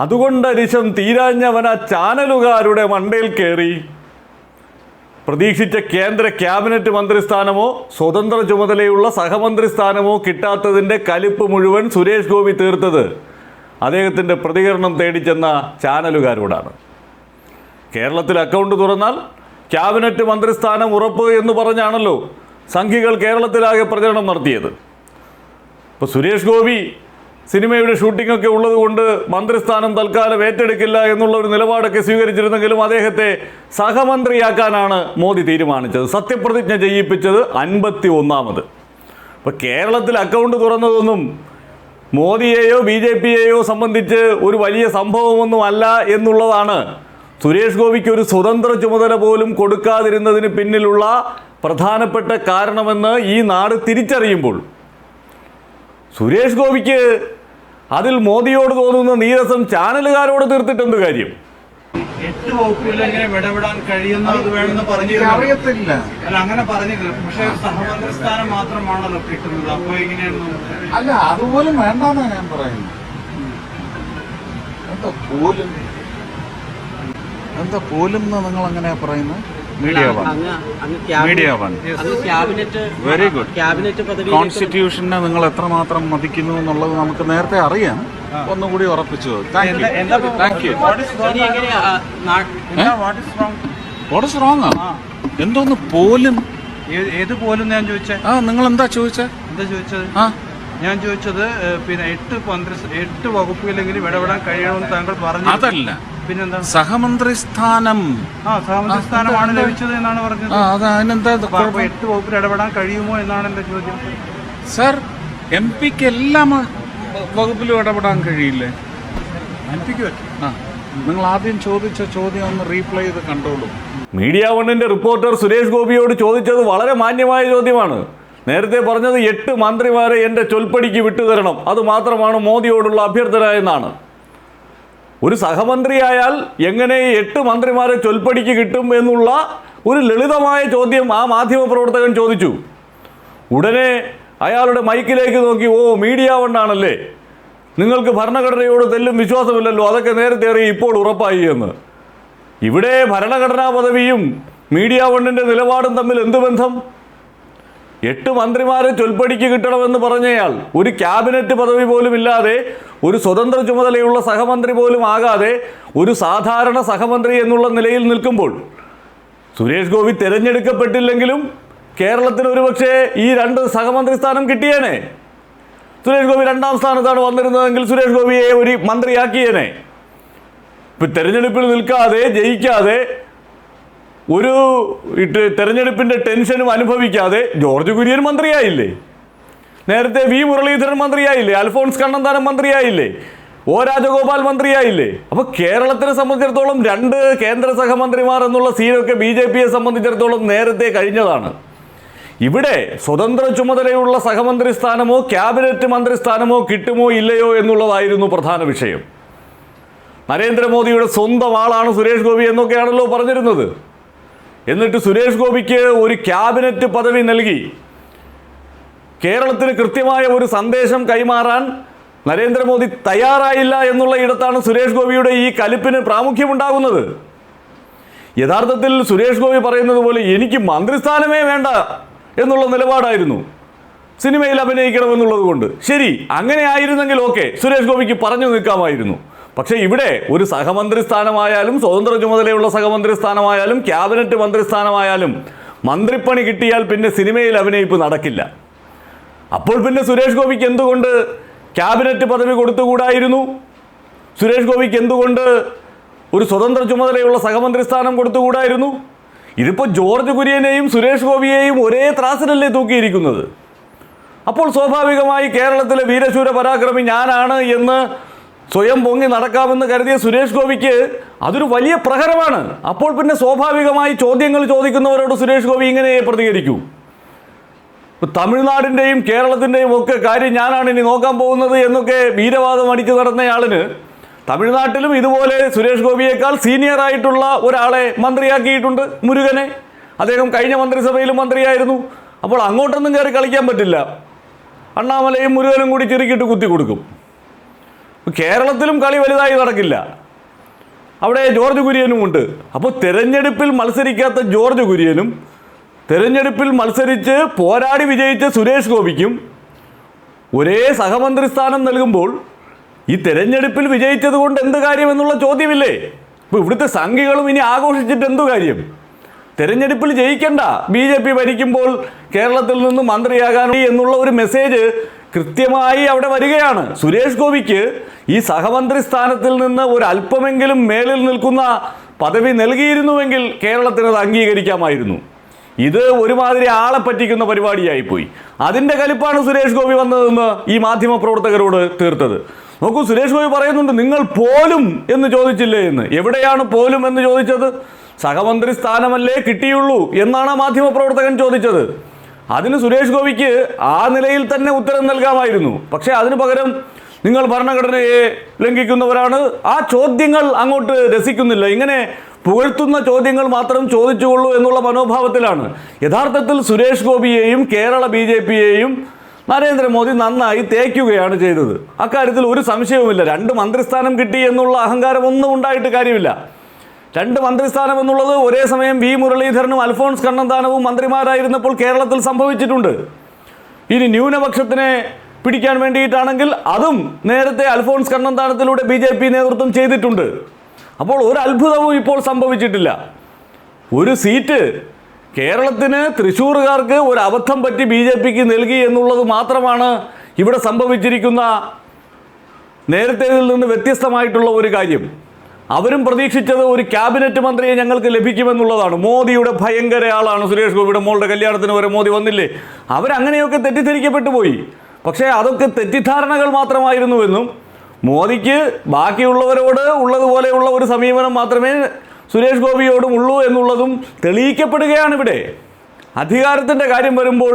അതുകൊണ്ടരിശം തീരാഞ്ഞവൻ ആ ചാനലുകാരുടെ മണ്ടയിൽ കയറി പ്രതീക്ഷിച്ച കേന്ദ്ര ക്യാബിനറ്റ് മന്ത്രിസ്ഥാനമോ സ്വതന്ത്ര ചുമതലയുള്ള സഹമന്ത്രി സ്ഥാനമോ കിട്ടാത്തതിന്റെ കലിപ്പ് മുഴുവൻ സുരേഷ് ഗോപി തീർത്തത് അദ്ദേഹത്തിന്റെ പ്രതികരണം തേടിച്ചെന്ന ചാനലുകാരോടാണ്. കേരളത്തിൽ അക്കൗണ്ട് തുറന്നാൽ ക്യാബിനറ്റ് മന്ത്രിസ്ഥാനം ഉറപ്പ് എന്ന് പറഞ്ഞാണല്ലോ സംഘികൾ കേരളത്തിലാകെ പ്രചരണം നടത്തിയത്. ഇപ്പോൾ സുരേഷ് ഗോപി സിനിമയുടെ ഷൂട്ടിംഗ് ഒക്കെ ഉള്ളതുകൊണ്ട് മന്ത്രിസ്ഥാനം തൽക്കാലം ഏറ്റെടുക്കില്ല എന്നുള്ള ഒരു നിലപാടൊക്കെ സ്വീകരിച്ചിരുന്നെങ്കിലും അദ്ദേഹത്തെ സഹമന്ത്രിയാക്കാനാണ് മോദി തീരുമാനിച്ചത്. സത്യപ്രതിജ്ഞ ചെയ്യിപ്പിച്ചത് അൻപത്തി ഒന്നാമത് ഇപ്പോൾ കേരളത്തിൽ അക്കൗണ്ട് തുറന്നതൊന്നും മോദിയെയോ ബി ജെ പിയെയോ സംബന്ധിച്ച് ഒരു വലിയ സംഭവമൊന്നും അല്ല എന്നുള്ളതാണ് സുരേഷ് ഗോപിക്ക് ഒരു സ്വതന്ത്ര ചുമതല പോലും കൊടുക്കാതിരുന്നതിന് പിന്നിലുള്ള പ്രധാനപ്പെട്ട കാരണമെന്ന് ഈ നാട് തിരിച്ചറിയുമ്പോൾ സുരേഷ് ഗോപിക്ക് അതിൽ മോദിയോട് തോന്നുന്ന നീരസം ചാനലുകാരോട് തീർത്തിട്ടെന്ത് കാര്യം? എട്ട് വകുപ്പിൽ എങ്ങനെ വിടപെടാൻ കഴിയുന്നത് വേണമെന്ന് പറഞ്ഞില്ല അറിയത്തില്ല അല്ല അങ്ങനെ പറഞ്ഞില്ല പക്ഷെ സഹമന്ത്രി സ്ഥാനം മാത്രമാണല്ലോ കിട്ടുന്നത്. അപ്പൊ എങ്ങനെയായിരുന്നു? അല്ല അതുപോലും വേണ്ടെന്നാ ഞാൻ പറയുന്നത്. എന്താ പോലും? എന്താ പോലും നിങ്ങൾ അങ്ങനെയാ പറയുന്നത്? Media one media one very good. Cabinet കോൺസ്റ്റിറ്റ്യൂഷനെ നിങ്ങൾ എത്രമാത്രം മതിക്കുന്നു എന്നുള്ളത് നമുക്ക് നേരത്തെ അറിയാം. ഒന്നുകൂടി ഉറപ്പിച്ചു. Thank you thank you what is wrong എന്തോന്ന് പോലും? ഏത് പോലും ഞാൻ ചോദിച്ചേ? ആ നിങ്ങൾ എന്താ ചോദിച്ചേ? എന്താ ചോദിച്ചത്? ആ. ഞാൻ ചോദിച്ചത് പിന്നെ എട്ട് പന്ത്രണ്ട് എട്ട് വകുപ്പിലെങ്കിലും ഇടപെടാൻ കഴിയണമെന്ന് താങ്കൾ പറഞ്ഞു അതല്ല. പിന്നെന്താണ്? സഹമന്ത്രി സ്ഥാനം ആ സഹമന്ത്രി സ്ഥാനമാണ് ലഭിച്ചത് എന്നാണ് പറഞ്ഞത്. ആ അത് അതിനെന്താ ഇത്? അപ്പൊ അപ്പൊ എട്ട് വകുപ്പിൽ ഇടപെടാൻ കഴിയുമോ എന്നാണ് എന്റെ ചോദ്യം. സർ എം പിക്ക് എല്ലാ മ- വകുപ്പിലും ഇടപെടാൻ കഴിയില്ലേ? ആ നിങ്ങൾ ആദ്യം ചോദിച്ച ചോദ്യം ഒന്ന് റീപ്ലൈ ചെയ്ത് കണ്ടോളൂ. മീഡിയ വണ്ണിന്റെ റിപ്പോർട്ടർ സുരേഷ് ഗോപിയോട് ചോദിച്ചത് വളരെ മാന്യമായ ചോദ്യമാണ്. നേരത്തെ പറഞ്ഞത് എട്ട് മന്ത്രിമാരെ എന്റെ ചൊൽപ്പടിക്ക് വിട്ടുതരണം. അത് മാത്രമാണ് മോദിയോടുള്ള അഭ്യർത്ഥന എന്നാണ്. ഒരു സഹമന്ത്രിയായാൽ എങ്ങനെ എട്ട് മന്ത്രിമാരെ ചൊൽപ്പടിക്ക് കിട്ടും എന്നുള്ള ഒരു ലളിതമായ ചോദ്യം ആ മാധ്യമ പ്രവർത്തകൻ ചോദിച്ചു. ഉടനെ അയാളുടെ മൈക്കിലേക്ക് നോക്കി ഓ മീഡിയ കൊണ്ടാണല്ലേ നിങ്ങൾക്ക് ഭരണഘടനയോട് തെല്ലും വിശ്വാസമില്ലല്ലോ അതൊക്കെ നേരത്തെ അറിയി ഇപ്പോൾ ഉറപ്പായി എന്ന്. ഇവിടെ ഭരണഘടനാ പദവിയും മീഡിയ വണ്ണിന്റെ നിലപാടും തമ്മിൽ എന്ത് ബന്ധം? എട്ട് മന്ത്രിമാരെ ചൊൽപ്പടിക്ക് കിട്ടണമെന്ന് പറഞ്ഞയാൾ. ഒരു ക്യാബിനറ്റ് പദവി പോലും ഇല്ലാതെ ഒരു സ്വതന്ത്ര ചുമതലയുള്ള സഹമന്ത്രി പോലും ആകാതെ ഒരു സാധാരണ സഹമന്ത്രി എന്നുള്ള നിലയിൽ നിൽക്കുമ്പോൾ സുരേഷ് ഗോപി തിരഞ്ഞെടുക്കപ്പെട്ടില്ലെങ്കിലും കേരളത്തിന് ഒരുപക്ഷെ ഈ രണ്ട് സഹമന്ത്രി സ്ഥാനം കിട്ടിയേനെ. സുരേഷ് ഗോപി രണ്ടാം സ്ഥാനത്താണ് വന്നിരുന്നതെങ്കിൽ സുരേഷ് ഗോപിയെ ഒരു മന്ത്രിയാക്കിയേനെ. ഇപ്പം തിരഞ്ഞെടുപ്പിൽ നിൽക്കാതെ ജയിക്കാതെ ഒരു തെരഞ്ഞെടുപ്പിന്റെ ടെൻഷനും അനുഭവിക്കാതെ ജോർജ് കുര്യൻ മന്ത്രിയായില്ലേ? നേരത്തെ വി മുരളീധരൻ മന്ത്രിയായില്ലേ? അൽഫോൺസ് കണ്ണന്താനം മന്ത്രിയായില്ലേ? ഒ രാജഗോപാൽ മന്ത്രിയായില്ലേ? അപ്പോൾ കേരളത്തിനെ സംബന്ധിച്ചിടത്തോളം രണ്ട് കേന്ദ്ര സഹമന്ത്രിമാർ എന്നുള്ള സീനൊക്കെ ബി ജെ പിയെ സംബന്ധിച്ചിടത്തോളം നേരത്തെ കഴിഞ്ഞതാണ്. ഇവിടെ സ്വതന്ത്ര ചുമതലയുള്ള സഹമന്ത്രി സ്ഥാനമോ ക്യാബിനറ്റ് മന്ത്രി സ്ഥാനമോ കിട്ടുമോ ഇല്ലയോ എന്നുള്ളതായിരുന്നു പ്രധാന വിഷയം. നരേന്ദ്രമോദിയുടെ സ്വന്തം ആളാണ് സുരേഷ് ഗോപി എന്നൊക്കെയാണല്ലോ പറഞ്ഞിരുന്നത്. എന്നിട്ട് സുരേഷ് ഗോപിക്ക് ഒരു ക്യാബിനറ്റ് പദവി നൽകി. കേരളത്തിന് കൃത്യമായ ഒരു സന്ദേശം കൈമാറാൻ നരേന്ദ്രമോദി തയ്യാറായില്ല എന്നുള്ള ഇടത്താണ് സുരേഷ് ഗോപിയുടെ ഈ കലിപ്പിന് പ്രാമുഖ്യമുണ്ടാകുന്നത്. യഥാർത്ഥത്തിൽ സുരേഷ് ഗോപി പറയുന്നത് പോലെ എനിക്ക് മന്ത്രിസ്ഥാനമേ വേണ്ട എന്നുള്ള നിലപാടായിരുന്നു. സിനിമയിൽ അഭിനയിക്കണമെന്നുള്ളത് കൊണ്ട്. ശരി അങ്ങനെ ആയിരുന്നെങ്കിൽ ഓക്കെ സുരേഷ് ഗോപിക്ക് പറഞ്ഞു നിൽക്കാമായിരുന്നു. പക്ഷേ ഇവിടെ ഒരു സഹമന്ത്രി സ്ഥാനമായാലും സ്വതന്ത്ര ചുമതലയുള്ള സഹമന്ത്രി സ്ഥാനമായാലും ക്യാബിനറ്റ് മന്ത്രി സ്ഥാനമായാലും മന്ത്രിപ്പണി കിട്ടിയാൽ പിന്നെ സിനിമയിൽ അഭിനയിപ്പ് നടക്കില്ല. അപ്പോൾ പിന്നെ സുരേഷ് ഗോപിക്ക് എന്തുകൊണ്ട് ക്യാബിനറ്റ് പദവി കൊടുത്തുകൂടായിരുന്നു? സുരേഷ് ഗോപിക്ക് എന്തുകൊണ്ട് ഒരു സ്വതന്ത്ര ചുമതലയുള്ള സഹമന്ത്രി സ്ഥാനം കൊടുത്തുകൂടായിരുന്നു? ഇതിപ്പോൾ ജോർജ് കുര്യനെയും സുരേഷ് ഗോപിയെയും ഒരേ ത്രാസിലല്ലേ തൂക്കിയിരിക്കുന്നത്? അപ്പോൾ സ്വാഭാവികമായി കേരളത്തിലെ വീരശൂര പരാക്രമി ഞാനാണ് എന്ന് സ്വയം പൊങ്ങി നടക്കാമെന്ന് കരുതിയ സുരേഷ് ഗോപിക്ക് അതൊരു വലിയ പ്രഹരമാണ്. അപ്പോൾ പിന്നെ സ്വാഭാവികമായി ചോദ്യങ്ങൾ ചോദിക്കുന്നവരോട് സുരേഷ് ഗോപി ഇങ്ങനെ പ്രതികരിക്കൂ. തമിഴ്നാടിന്റെയും കേരളത്തിന്റെയും ഒക്കെ കാര്യം ഞാനാണ് ഇനി നോക്കാൻ പോകുന്നത് എന്നൊക്കെ വീരവാദം അടിച്ചു നടന്നയാളിന് തമിഴ്നാട്ടിലും ഇതുപോലെ സുരേഷ് ഗോപിയേക്കാൾ സീനിയർ ആയിട്ടുള്ള ഒരാളെ മന്ത്രിയാക്കിയിട്ടുണ്ട് മുരുകനെ. അദ്ദേഹം കഴിഞ്ഞ മന്ത്രിസഭയിലും മന്ത്രിയായിരുന്നു. അപ്പോൾ അങ്ങോട്ടൊന്നും കയറി കളിക്കാൻ പറ്റില്ല. അണ്ണാമലയും മുരുകനും കൂടി ചെറുക്കിട്ട് കുത്തി കൊടുക്കും. കേരളത്തിലും കളി വലുതായി നടക്കില്ല. അവിടെ ജോർജ് കുര്യനും ഉണ്ട്. അപ്പോൾ തെരഞ്ഞെടുപ്പിൽ മത്സരിക്കാത്ത ജോർജ് കുര്യനും തെരഞ്ഞെടുപ്പിൽ മത്സരിച്ച് പോരാടി വിജയിച്ച സുരേഷ് ഗോപിക്കും ഒരേ സഹമന്ത്രി സ്ഥാനം നൽകുമ്പോൾ ഈ തെരഞ്ഞെടുപ്പിൽ വിജയിച്ചത് കൊണ്ട് എന്ത് കാര്യം എന്നുള്ള ചോദ്യമില്ലേ? ഇപ്പോൾ ഇവിടുത്തെ സംഘികളും ഇനി ആഘോഷിച്ചിട്ട് എന്തു കാര്യം? തെരഞ്ഞെടുപ്പിൽ ജയിക്കണ്ട. ബി ജെ പി ഭരിക്കുമ്പോൾ കേരളത്തിൽ നിന്ന് മന്ത്രിയാകാൻ എന്നുള്ള ഒരു മെസ്സേജ് കൃത്യമായി അവിടെ വരികയാണ്. സുരേഷ് ഗോപിക്ക് ഈ സഹമന്ത്രി സ്ഥാനത്തിൽ നിന്ന് ഒരു അല്പമെങ്കിലും മേളിൽ നിൽക്കുന്ന പദവി നൽകിയിരുന്നുവെങ്കിൽ കേരളത്തിന് അത് അംഗീകരിക്കാമായിരുന്നു. ഇത് ഒരുമാതിരി ആളെ പറ്റിക്കുന്ന പരിപാടിയായിപ്പോയി. അതിന്റെ കലിപ്പാണ് സുരേഷ് ഗോപി വന്നതെന്ന് ഈ മാധ്യമ പ്രവർത്തകരോട് തീർത്തത്. നോക്കൂ സുരേഷ് ഗോപി പറയുന്നുണ്ട് നിങ്ങൾ പോലും എന്ന് ചോദിച്ചില്ലേ എന്ന്. എവിടെയാണ് പോലും എന്ന് ചോദിച്ചത്? സഹമന്ത്രി സ്ഥാനമല്ലേ കിട്ടിയുള്ളൂ എന്നാണ് മാധ്യമപ്രവർത്തകൻ മാധ്യമ പ്രവർത്തകൻ ചോദിച്ചത്. അതിന് സുരേഷ് ഗോപിക്ക് ആ നിലയിൽ തന്നെ ഉത്തരം നൽകാമായിരുന്നു. പക്ഷേ അതിനു പകരം നിങ്ങൾ ഭരണഘടനയെ ലംഘിക്കുന്നവരാണ്. ആ ചോദ്യങ്ങൾ അങ്ങോട്ട് രസിക്കുന്നില്ല. ഇങ്ങനെ പുകഴ്ത്തുന്ന ചോദ്യങ്ങൾ മാത്രം ചോദിച്ചുകൊള്ളൂ എന്നുള്ള മനോഭാവത്തിലാണ്. യഥാർത്ഥത്തിൽ സുരേഷ് ഗോപിയെയും കേരള ബി ജെ പിയെയും നരേന്ദ്രമോദി നന്നായി തേക്കുകയാണ് ചെയ്തത്. അക്കാര്യത്തിൽ ഒരു സംശയവുമില്ല. രണ്ട് മന്ത്രിസ്ഥാനം കിട്ടി എന്നുള്ള അഹങ്കാരം ഒന്നും ഉണ്ടായിട്ട് കാര്യമില്ല. രണ്ട് മന്ത്രിസ്ഥാനം എന്നുള്ളത് ഒരേ സമയം വി മുരളീധരനും അൽഫോൺസ് കണ്ണന്താനവും മന്ത്രിമാരായിരുന്നപ്പോൾ കേരളത്തിൽ സംഭവിച്ചിട്ടുണ്ട്. ഇനി ന്യൂനപക്ഷത്തിനെ പിടിക്കാൻ വേണ്ടിയിട്ടാണെങ്കിൽ അതും നേരത്തെ അൽഫോൺസ് കണ്ണന്താനത്തിലൂടെ ബി ജെ പി നേതൃത്വം ചെയ്തിട്ടുണ്ട്. അപ്പോൾ ഒരു അത്ഭുതവും ഇപ്പോൾ സംഭവിച്ചിട്ടില്ല. ഒരു സീറ്റ് കേരളത്തിന് തൃശ്ശൂറുകാർക്ക് ഒരു അബദ്ധം പറ്റി ബി ജെ പിക്ക് നൽകി എന്നുള്ളത് മാത്രമാണ് ഇവിടെ സംഭവിച്ചിരിക്കുന്ന നേരത്തേതിൽ നിന്ന് വ്യത്യസ്തമായിട്ടുള്ള ഒരു കാര്യം. അവരും പ്രതീക്ഷിച്ചത് ഒരു ക്യാബിനറ്റ് മന്ത്രിയെ ഞങ്ങൾക്ക് ലഭിക്കുമെന്നുള്ളതാണ്. മോദിയുടെ ഭയങ്കര ആളാണ് സുരേഷ് ഗോപിയുടെ മോളുടെ കല്യാണത്തിന് വരെ മോദി വന്നില്ലേ? അവരങ്ങനെയൊക്കെ തെറ്റിദ്ധരിക്കപ്പെട്ടു പോയി. പക്ഷേ അതൊക്കെ തെറ്റിദ്ധാരണകൾ മാത്രമായിരുന്നുവെന്നും മോദിക്ക് ബാക്കിയുള്ളവരോട് ഉള്ളതുപോലെയുള്ള ഒരു സമീപനം മാത്രമേ സുരേഷ് ഗോപിയോടും ഉള്ളൂ എന്നുള്ളതും തെളിയിക്കപ്പെടുകയാണ് ഇവിടെ. അധികാരത്തിന്റെ കാര്യം വരുമ്പോൾ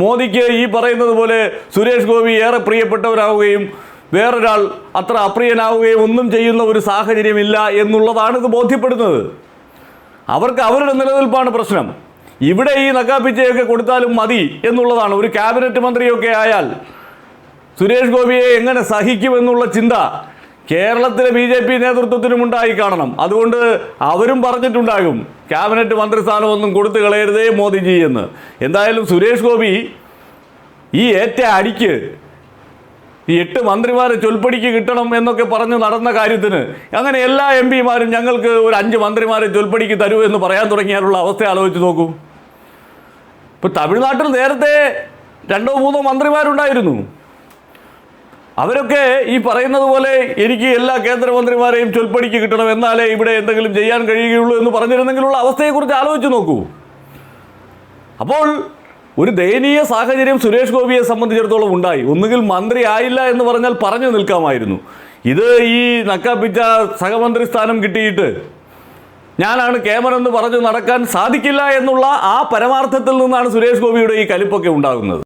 മോദിക്ക് ഈ പറയുന്നത് പോലെ സുരേഷ് ഗോപി ഏറെ പ്രിയപ്പെട്ടവരാവുകയും വേറൊരാൾ അത്ര അപ്രിയനാവുകയും ഒന്നും ചെയ്യുന്ന ഒരു സാഹചര്യമില്ല എന്നുള്ളതാണ് ഇത് ബോധ്യപ്പെടുന്നത്. അവർക്ക് അവരുടെ നിലനിൽപ്പാണ് പ്രശ്നം. ഇവിടെ ഈ നക്കാപ്പിച്ചയൊക്കെ കൊടുത്താലും മതി എന്നുള്ളതാണ്. ഒരു ക്യാബിനറ്റ് മന്ത്രിയൊക്കെ ആയാൽ സുരേഷ് ഗോപിയെ എങ്ങനെ സഹിക്കുമെന്നുള്ള ചിന്ത കേരളത്തിലെ ബി ജെ പി നേതൃത്വത്തിനും ഉണ്ടായി കാണണം. അതുകൊണ്ട് അവരും പറഞ്ഞിട്ടുണ്ടാകും ക്യാബിനറ്റ് മന്ത്രിസ്ഥാനമൊന്നും കൊടുത്തു കളയരുതേ മോദിജി എന്ന്. എന്തായാലും സുരേഷ് ഗോപി ഈ ഏറ്റ അടിക്ക് ഈ എട്ട് മന്ത്രിമാരെ ചൊൽപ്പടിക്ക് കിട്ടണം എന്നൊക്കെ പറഞ്ഞു നടന്ന കാര്യത്തിന് അങ്ങനെ എല്ലാ എം പിമാരും ഞങ്ങൾക്ക് ഒരു അഞ്ച് മന്ത്രിമാരെ ചൊൽപ്പടിക്ക് തരൂ എന്ന് പറയാൻ തുടങ്ങിയാലുള്ള അവസ്ഥ ആലോചിച്ച് നോക്കൂ. ഇപ്പൊ തമിഴ്നാട്ടിൽ നേരത്തെ രണ്ടോ മൂന്നോ മന്ത്രിമാരുണ്ടായിരുന്നു. അവരൊക്കെ ഈ പറയുന്നത് പോലെ എനിക്ക് എല്ലാ കേന്ദ്രമന്ത്രിമാരെയും ചൊൽപ്പടിക്ക് കിട്ടണം എന്നാലേ ഇവിടെ എന്തെങ്കിലും ചെയ്യാൻ കഴിയുകയുള്ളൂ എന്ന് പറഞ്ഞിരുന്നെങ്കിലുള്ള അവസ്ഥയെക്കുറിച്ച് ആലോചിച്ച് നോക്കൂ. അപ്പോൾ ഒരു ദയനീയ സാഹചര്യം സുരേഷ് ഗോപിയെ സംബന്ധിച്ചിടത്തോളം ഉണ്ടായി. ഒന്നുകിൽ മന്ത്രി ആയില്ല എന്ന് പറഞ്ഞാൽ പറഞ്ഞു നിൽക്കാമായിരുന്നു. ഇത് ഈ നക്കാപ്പിച്ച സഹമന്ത്രി സ്ഥാനം കിട്ടിയിട്ട് ഞാനാണ് കേമനെന്ന് പറഞ്ഞു നടക്കാൻ സാധിക്കില്ല എന്നുള്ള ആ പരമാർത്ഥത്തിൽ നിന്നാണ് സുരേഷ് ഗോപിയുടെ ഈ കലിപ്പൊക്കെ ഉണ്ടാകുന്നത്.